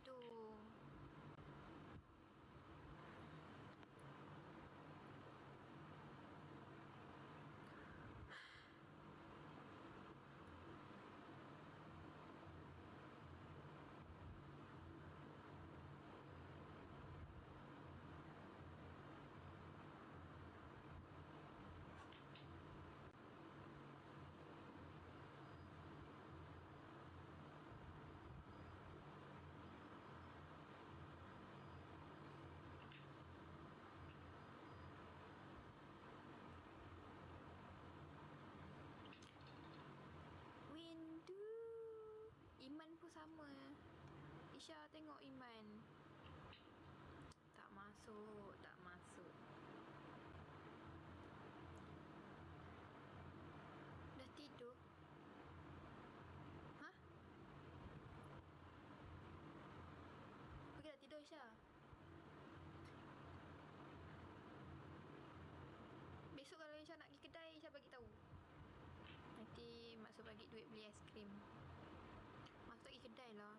muito Iman pun sama. Isha tengok Iman. Tak masuk, tak masuk. Dah tidur? Hah? Pergilah tidur Isha. Besok kalau Isha nak pergi kedai, Isha bagi tahu. Nanti Maksud bagi duit beli aiskrim Maksud pergi kedai lah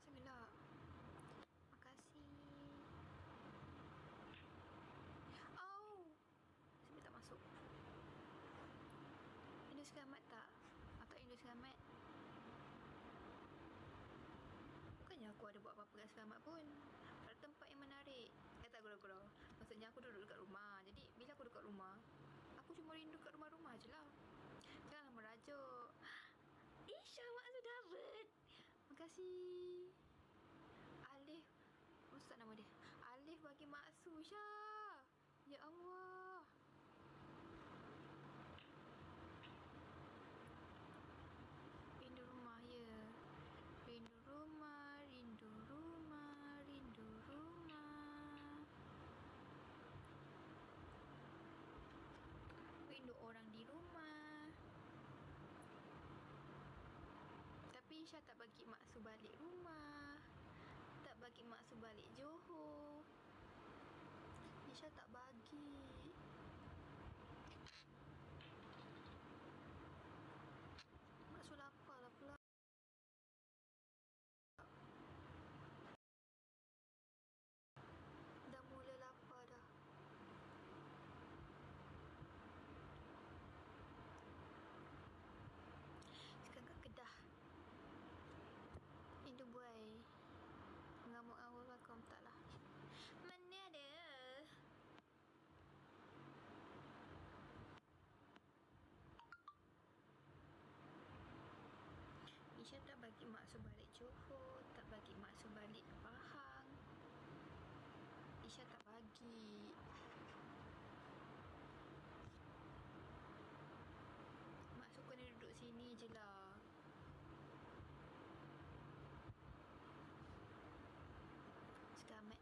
Segelak Makasih Oh Sampai tak masuk. Indo selamat tak? Atau Indo selamat? Bukannya aku ada buat apa-apa kat selamat pun. Pada tempat yang menarik Gurau-gurau Maksudnya aku duduk dekat rumah. Jadi bila aku dekat rumah Aku cuma rindu kat rumah-rumah je lah. Janganlah merajuk. Isha maksud David Makasih Alif. Ustaz nama dia. Alif bagi maksud Syah. Ya Allah Rindu rumah ya Rindu rumah, rindu rumah, rindu rumah. Rindu orang di rumah. Isha tak bagi maksud balik rumah. Tak bagi maksud balik Johor. Isha tak bagi. Maksud lapar lah pula. Dah mula lapar dah. Sekarang kat Kedah. Itu buai. Mengamuk awal aku tak lah. Mana ada? Isha maksud balik Johor, tak bagi maksud balik Pahang. Isha tak bagi. Maksud kena duduk sini je lah. Selamat.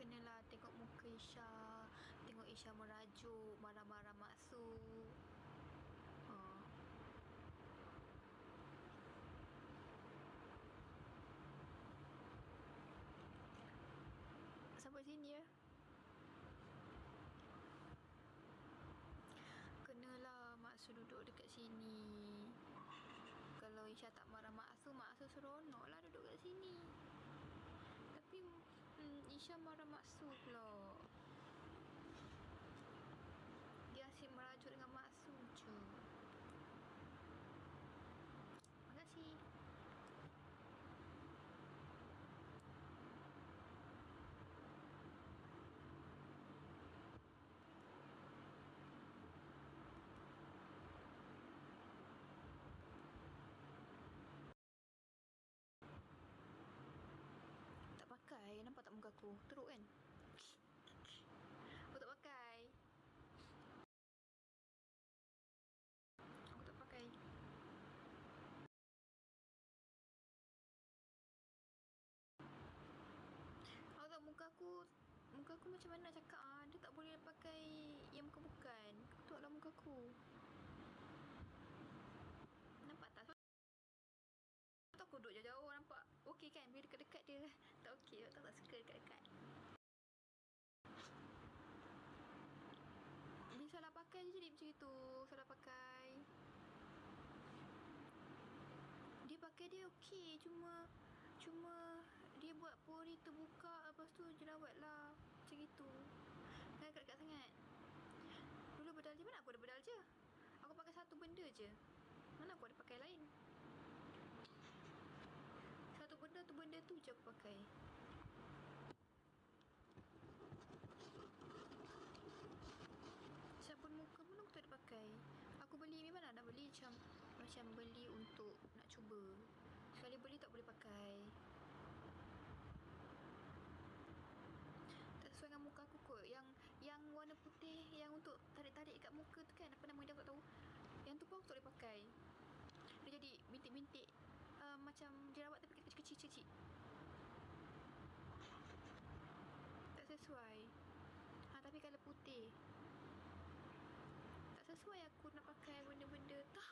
Kenalah tengok muka Isha. Tengok Isha merajuk, marah-marah maksud. Sini ya. Kenalah Maksud duduk dekat sini. Kalau Isha tak marah Maksud, Maksud seronok lah duduk kat sini. Tapi hmm, Isha marah Maksud pula. Dia asyik merajuk dengan Maksud je. Terima kasih. Tak pakai, nampak tak aku? Teruk kan? Aku tak pakai. Aku tak pakai. Aku tak muka aku Muka aku macam mana nak cakap ah Dia tak boleh pakai yang bukan-bukan Ketuklah muka aku Nampak tak? Sebab tu aku duduk jauh-jauh nampak okey kan bila dekat-dekat dia okey tak tak suka dekat-dekat. Dia salah pakai je jadi macam itu. Salah pakai. Dia pakai dia okey cuma cuma dia buat pori terbuka lepas tu jerawat lah. Macam itu. Dah dekat-dekat sangat. Dulu bedal je mana aku ada bedal je? Aku pakai satu benda je. Mana aku ada pakai lain? Satu benda tu benda tu je aku pakai sabun muka pun aku tak ada pakai aku beli memang nak beli macam macam beli untuk nak cuba. Sekali beli tak boleh pakai. Tak sesuai dengan muka aku kot. Yang yang warna putih yang untuk tarik-tarik kat muka tu kan apa nama dia aku tak tahu. Yang tu pun aku tak boleh pakai. Dia jadi bintik-bintik uh, macam jerawat tapi kecil-kecil tak sesuai. Ha, tapi kalau putih. Tak sesuai aku nak pakai benda-benda tak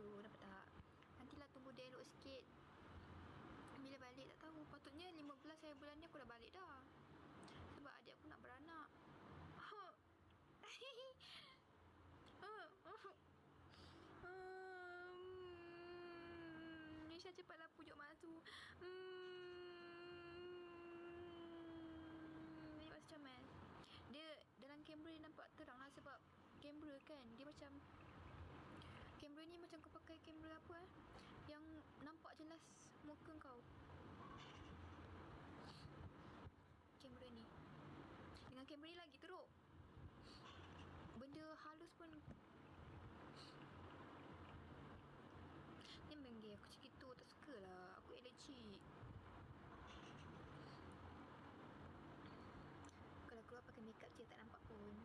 macam itu nampak tak? Nantilah tunggu dia elok sikit. Bila balik tak tahu. Patutnya 15 hari bulan ni aku dah balik dah. Sebab adik aku nak beranak. Hmm, Nisha cepatlah pujuk mak tu. Hmm, Ni masih comel. Dia dalam kamera dia nampak terang lah sebab kamera kan dia macam ni macam kau pakai kamera apa eh yang nampak jelas muka kau. Kamera ni. Dengan kamera ni lagi teruk. Benda halus pun Ni menggih aku macam gitu Tak suka lah Aku allergic Kalau keluar pakai makeup je tak nampak pun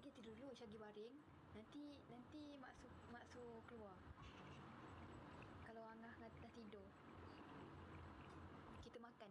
baik tidur dulu macam pergi baring. Nanti nanti maksud maksud keluar. Kalau Angah dah tidur.